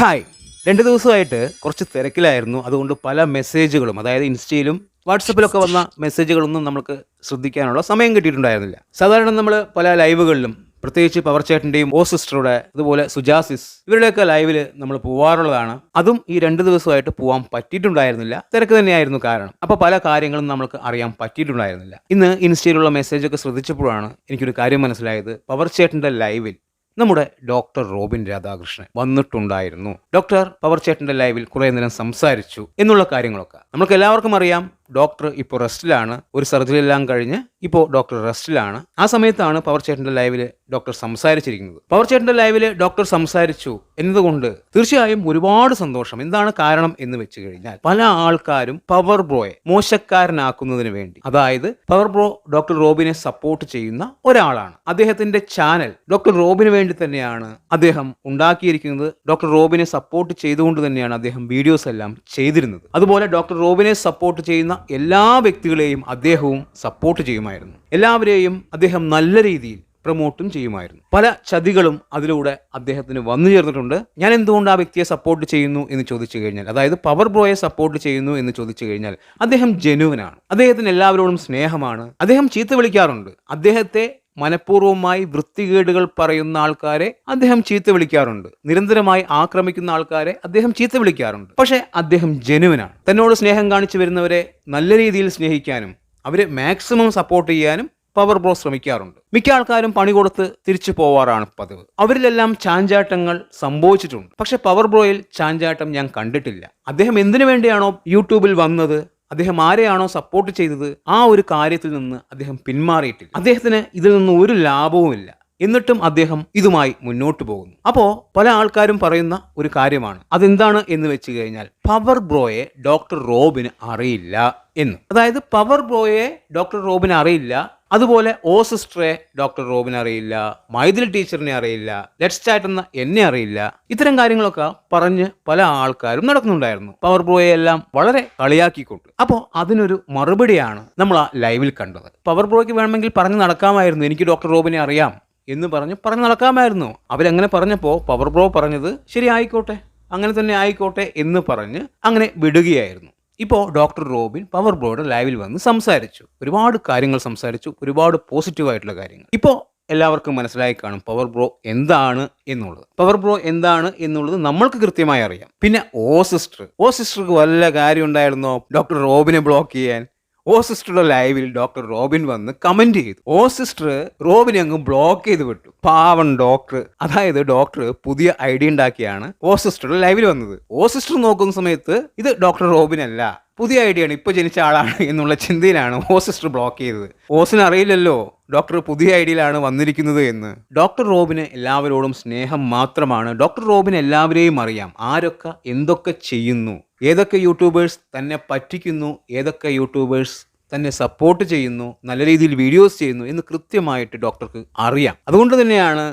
Hi. രണ്ട് ദിവസമായിട്ട് കുറച്ച് തിരക്കിലായിരുന്നു. അതുകൊണ്ട് പല മെസ്സേജുകളും അതായത് ഇൻസ്റ്റയിലും വാട്സപ്പിലൊക്കെ വന്ന മെസ്സേജുകളൊന്നും നമുക്ക് ശ്രദ്ധിക്കാനുള്ള സമയം കിട്ടിയിട്ടുണ്ടായിരുന്നില്ല. സാധാരണ നമ്മൾ പല ലൈവുകളിലും പ്രത്യേകിച്ച് പവർ ചേട്ടന്റെയും ഓ സിസ്റ്ററുടെ അതുപോലെ സുജാസിസ് ഇവരുടെയൊക്കെ ലൈവിൽ നമ്മൾ പോവാറുള്ളതാണ്. അതും ഈ രണ്ട് ദിവസമായിട്ട് പോകാൻ പറ്റിയിട്ടുണ്ടായിരുന്നില്ല. തിരക്ക് തന്നെയായിരുന്നു കാരണം. അപ്പോൾ പല കാര്യങ്ങളും നമുക്ക് അറിയാൻ പറ്റിയിട്ടുണ്ടായിരുന്നില്ല. ഇന്ന് ഇൻസ്റ്റയിലുള്ള മെസ്സേജൊക്കെ ശ്രദ്ധിച്ചപ്പോഴാണ് എനിക്കൊരു കാര്യം മനസ്സിലായത്. പവർ ചേട്ടന്റെ ലൈവിൽ നമ്മുടെ ഡോക്ടർ റോബിൻ രാധാകൃഷ്ണൻ വന്നിട്ടുണ്ടായിരുന്നു. ഡോക്ടർ പവർ ചേട്ടന്റെ ലൈവിൽ കുറെ നേരം സംസാരിച്ചു എന്നുള്ള കാര്യങ്ങളൊക്കെ. നമുക്ക് എല്ലാവർക്കും അറിയാം ഡോക്ടർ ഇപ്പോൾ റെസ്റ്റിലാണ്. ഒരു സർജറി എല്ലാം കഴിഞ്ഞ് ഇപ്പോൾ ഡോക്ടർ റെസ്റ്റിലാണ്. ആ സമയത്താണ് പവർ ചേട്ടന്റെ ലൈവിൽ ഡോക്ടർ സംസാരിച്ചിരിക്കുന്നത്. പവർ ചേട്ടന്റെ ലൈവിൽ ഡോക്ടർ സംസാരിച്ചു എന്നതുകൊണ്ട് തീർച്ചയായും ഒരുപാട് സന്തോഷം. എന്താണ് കാരണം എന്ന് വെച്ച് കഴിഞ്ഞാൽ പല ആൾക്കാരും പവർ ബ്രോയെ മോശക്കാരനാക്കുന്നതിന് വേണ്ടി അതായത് പവർ ബ്രോ ഡോക്ടർ റോബിനെ സപ്പോർട്ട് ചെയ്യുന്ന ഒരാളാണ്. അദ്ദേഹത്തിന്റെ ചാനൽ ഡോക്ടർ റോബിന് വേണ്ടി തന്നെയാണ് അദ്ദേഹം ഉണ്ടാക്കിയിരിക്കുന്നത്. ഡോക്ടർ റോബിനെ സപ്പോർട്ട് ചെയ്തുകൊണ്ട് തന്നെയാണ് അദ്ദേഹം വീഡിയോസ് എല്ലാം ചെയ്തിരുന്നത്. അതുപോലെ ഡോക്ടർ റോബിനെ സപ്പോർട്ട് ചെയ്യുന്ന എല്ലാ വ്യക്തികളെയും അദ്ദേഹവും സപ്പോർട്ട് ചെയ്യുമായിരുന്നു. എല്ലാവരെയും അദ്ദേഹം നല്ല രീതിയിൽ പ്രൊമോട്ടും ചെയ്യുമായിരുന്നു. പല ചതികളും അതിലൂടെ അദ്ദേഹത്തിന് വന്നു ചേർന്നിട്ടുണ്ട്. ഞാൻ എന്തുകൊണ്ട് ആ വ്യക്തിയെ സപ്പോർട്ട് ചെയ്യുന്നു എന്ന് ചോദിച്ചു കഴിഞ്ഞാൽ അതായത് പവർ ബ്രോയെ സപ്പോർട്ട് ചെയ്യുന്നു എന്ന് ചോദിച്ചു കഴിഞ്ഞാൽ അദ്ദേഹം ജനുവനാണ് അദ്ദേഹത്തിന് എല്ലാവരോടും സ്നേഹമാണ്. അദ്ദേഹം ചീത്ത വിളിക്കാറുണ്ട്. അദ്ദേഹത്തെ മനഃപൂർവമായി വൃത്തികേടുകൾ പറയുന്ന ആൾക്കാരെ അദ്ദേഹം ചീത്ത വിളിക്കാറുണ്ട്. നിരന്തരമായി ആക്രമിക്കുന്ന ആൾക്കാരെ അദ്ദേഹം ചീത്ത വിളിക്കാറുണ്ട്. പക്ഷേ അദ്ദേഹം ജനുവനാണ്. തന്നോട് സ്നേഹം കാണിച്ചു വരുന്നവരെ നല്ല രീതിയിൽ സ്നേഹിക്കാനും അവരെ മാക്സിമം സപ്പോർട്ട് ചെയ്യാനും പവർ ബ്രോ ശ്രമിക്കാറുണ്ട്. മിക്ക ആൾക്കാരും പണി കൊടുത്ത് തിരിച്ചു പോവാറാണ് പതിവ്. അവരിലെല്ലാം ചാഞ്ചാട്ടങ്ങൾ സംഭവിച്ചിട്ടുണ്ട്. പക്ഷെ പവർ ബ്രോയിൽ ചാഞ്ചാട്ടം ഞാൻ കണ്ടിട്ടില്ല. അദ്ദേഹം എന്തിനു വേണ്ടിയാണോ യൂട്യൂബിൽ വന്നത്? അദ്ദേഹം ആരെയാണോ സപ്പോർട്ട് ചെയ്തത് ആ ഒരു കാര്യത്തിൽ നിന്ന് അദ്ദേഹം പിന്മാറിയിട്ടില്ല. അദ്ദേഹത്തിന് ഇതിൽ നിന്ന് ഒരു ലാഭവുമില്ല എന്നിട്ടും അദ്ദേഹം ഇതുമായി മുന്നോട്ട് പോകുന്നു. അപ്പോ പല ആൾക്കാരും പറയുന്ന ഒരു കാര്യമാണ്. അതെന്താണ് എന്ന് വെച്ച് കഴിഞ്ഞാൽ പവർ ബ്രോയെ ഡോക്ടർ റോബിന് അറിയില്ല എന്ന്. അതായത് പവർ ബ്രോയെ ഡോക്ടർ റോബിന് അറിയില്ല അതുപോലെ ഓ സിസ്റ്ററെ ഡോക്ടർ റോബിനെ അറിയില്ല മൈഥിലി ടീച്ചറിനെ അറിയില്ല ലെറ്റ്സ് ചാറ്റ് എന്ന എന്നെ അറിയില്ല ഇത്തരം കാര്യങ്ങളൊക്കെ പറഞ്ഞ് പല ആൾക്കാരും നടക്കുന്നുണ്ടായിരുന്നു. പവർ ബ്രോയെ എല്ലാം വളരെ കളിയാക്കിക്കൊണ്ട്. അപ്പോൾ അതിനൊരു മറുപടിയാണ് നമ്മൾ ആ ലൈവിൽ കണ്ടത്. പവർ ബ്രോയ്ക്ക് വേണമെങ്കിൽ പറഞ്ഞു നടക്കാമായിരുന്നു എനിക്ക് ഡോക്ടർ റോബിനെ അറിയാം എന്ന് പറഞ്ഞ് പറഞ്ഞു നടക്കാമായിരുന്നു. അവരങ്ങനെ പറഞ്ഞപ്പോൾ പവർ ബ്രോ പറഞ്ഞത് ശരി ആയിക്കോട്ടെ അങ്ങനെ തന്നെ ആയിക്കോട്ടെ എന്ന് പറഞ്ഞ് അങ്ങനെ വിടുകയായിരുന്നു. ഇപ്പോൾ ഡോക്ടർ റോബിൻ പവർ ബ്രോയുടെ ലൈവിൽ വന്ന് സംസാരിച്ചു. ഒരുപാട് കാര്യങ്ങൾ സംസാരിച്ചു. ഒരുപാട് പോസിറ്റീവായിട്ടുള്ള കാര്യങ്ങൾ. ഇപ്പോൾ എല്ലാവർക്കും മനസ്സിലായി കാണും പവർ ബ്രോ എന്താണ് എന്നുള്ളത്. പവർ ബ്രോ എന്താണ് എന്നുള്ളത് നമ്മൾക്ക് കൃത്യമായി അറിയാം. പിന്നെ ഓ സിസ്റ്റർ ഓ സിസ്റ്റർക്ക് വല്ല കാര്യം ഉണ്ടായിരുന്നോ? ഡോക്ടർ റോബിനെ ബ്ലോക്ക് ചെയ്യാൻ. ഓ സിസ്റ്ററുടെ ലൈവിൽ ഡോക്ടർ റോബിൻ വന്ന് കമന്റ് ചെയ്തു. ഓ സിസ്റ്റർ റോബിനെ അങ്ങ് ബ്ലോക്ക് ചെയ്ത് വിട്ടു. പാവൺ ഡോക്ടർ. അതായത് ഡോക്ടർ പുതിയ ഐഡിയ ഉണ്ടാക്കിയാണ് ഓ സിസ്റ്ററുടെ ലൈവിൽ വന്നത്. ഓ സിസ്റ്റർ നോക്കുന്ന സമയത്ത് ഇത് ഡോക്ടർ റോബിൻ അല്ല പുതിയ ഐഡിയ ആണ് ഇപ്പൊ ജനിച്ച ആളാണ് എന്നുള്ള ചിന്തയിലാണ് ഓ സിസ്റ്റർ ബ്ലോക്ക് ചെയ്തത്. ഓസിന് അറിയില്ലല്ലോ ഡോക്ടർ പുതിയ ഐഡിയയിലാണ് വന്നിരിക്കുന്നത് എന്ന്. ഡോക്ടർ റോബിന് എല്ലാവരോടും സ്നേഹം മാത്രമാണ്. ഡോക്ടർ റോബിന് എല്ലാവരെയും അറിയാം. ആരൊക്കെ എന്തൊക്കെ ചെയ്യുന്നു. ഏതൊക്കെ യൂട്യൂബേഴ്സ് തന്നെ പറ്റിക്കുന്നു ഏതൊക്കെ യൂട്യൂബേഴ്സ് തന്നെ സപ്പോർട്ട് ചെയ്യുന്നു നല്ല രീതിയിൽ വീഡിയോസ് ചെയ്യുന്നു എന്ന് കൃത്യമായിട്ട് ഡോക്ടർക്ക് അറിയാം. അതുകൊണ്ട് തന്നെയാണ്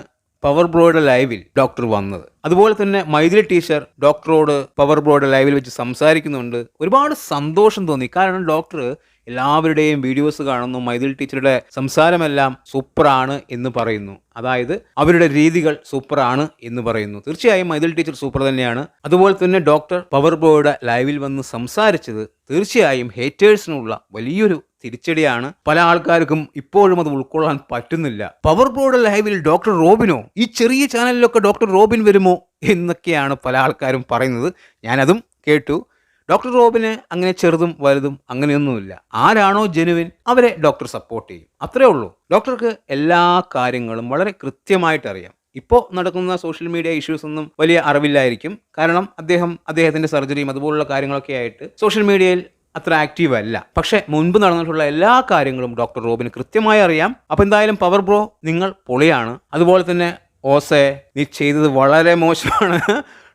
പവർ ബ്രോയുടെ ലൈവിൽ ഡോക്ടർ വന്നത്. അതുപോലെ തന്നെ മൈഥിലി ടീച്ചർ ഡോക്ടറോട് പവർ ബ്രോയുടെ ലൈവിൽ വെച്ച് സംസാരിക്കുന്നുണ്ട്. ഒരുപാട് സന്തോഷം തോന്നി. കാരണം ഡോക്ടർ എല്ലാവരുടെയും വീഡിയോസ് കാണുന്നു. മൈഥിലി ടീച്ചറുടെ സംസാരമെല്ലാം സൂപ്പറാണ് എന്ന് പറയുന്നു. അതായത് അവരുടെ രീതികൾ സൂപ്പറാണ് എന്ന് പറയുന്നു. തീർച്ചയായും മൈഥിലി ടീച്ചർ സൂപ്പർ തന്നെയാണ്. അതുപോലെ തന്നെ ഡോക്ടർ പവർ ബ്രോയുടെ ലൈവിൽ വന്ന് സംസാരിച്ചത് തീർച്ചയായും ഹേറ്റേഴ്സിനുള്ള വലിയൊരു തിരിച്ചടിയാണ്. പല ആൾക്കാർക്കും ഇപ്പോഴും അത് ഉൾക്കൊള്ളാൻ പറ്റുന്നില്ല. പവർ ബോർഡ് ലൈവിൽ ഡോക്ടർ റോബിനോ ഈ ചെറിയ ചാനലിലൊക്കെ ഡോക്ടർ റോബിൻ വരുമോ എന്നൊക്കെയാണ് പല ആൾക്കാരും പറയുന്നത്. ഞാനതും കേട്ടു. ഡോക്ടർ റോബിന് അങ്ങനെ ചെറുതും വലുതും അങ്ങനെയൊന്നുമില്ല. ആരാണോ ജെനുവിൻ അവരെ ഡോക്ടർ സപ്പോർട്ട് ചെയ്യും. അത്രേ ഉള്ളൂ. ഡോക്ടർക്ക് എല്ലാ കാര്യങ്ങളും വളരെ കൃത്യമായിട്ട് അറിയാം ഇപ്പോൾ നടക്കുന്ന സോഷ്യൽ മീഡിയ ഇഷ്യൂസ് ഒന്നും വലിയ അറിവില്ലായിരിക്കും. കാരണം അദ്ദേഹം അദ്ദേഹത്തിന്റെ സർജറിയും അതുപോലുള്ള കാര്യങ്ങളൊക്കെ ആയിട്ട് സോഷ്യൽ മീഡിയയിൽ അത്ര ആക്റ്റീവ് അല്ല. പക്ഷെ മുൻപ് നടന്നിട്ടുള്ള എല്ലാ കാര്യങ്ങളും ഡോക്ടർ റോബിന് കൃത്യമായി അറിയാം. അപ്പോൾ എന്തായാലും പവർ ബ്രോ നിങ്ങൾ പൊളിയാണ്. അതുപോലെ തന്നെ ഓസെ നീ ചെയ്തത് വളരെ മോശമാണ്.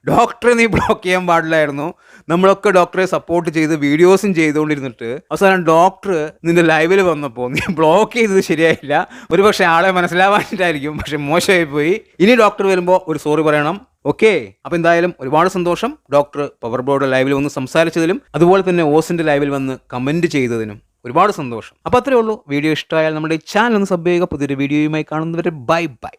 ഡോക്ടറെ നീ ബ്ലോക്ക് ചെയ്യാൻ പാടില്ലായിരുന്നു. നമ്മളൊക്കെ ഡോക്ടറെ സപ്പോർട്ട് ചെയ്ത് വീഡിയോസും ചെയ്തുകൊണ്ടിരുന്നിട്ട് അവസാനം ഡോക്ടർ നിന്റെ ലൈവിൽ വന്നപ്പോൾ നീ ബ്ലോക്ക് ചെയ്തത് ശരിയായില്ല. ഒരു പക്ഷേ ആളെ മനസ്സിലാവാനായിട്ടായിരിക്കും പക്ഷെ മോശമായി പോയി ഇനി ഡോക്ടർ വരുമ്പോൾ ഒരു സോറി പറയണം. ഓക്കെ അപ്പോൾ എന്തായാലും ഒരുപാട് സന്തോഷം ഡോക്ടർ പവർ ബോർഡ് ലൈവിൽ വന്ന് സംസാരിച്ചതിലും അതുപോലെ തന്നെ ഓസിന്റെ ലൈവിൽ വന്ന് കമന്റ് ചെയ്തതിനും ഒരുപാട് സന്തോഷം. അപ്പോൾ അത്രേ ഉള്ളൂ. വീഡിയോ ഇഷ്ടമായാൽ നമ്മുടെ ചാനൽ ഒന്ന് സബ് ചെയ്യുക. പുതിയൊരു വീഡിയോയുമായി കാണുന്നവരെ ബൈ ബൈ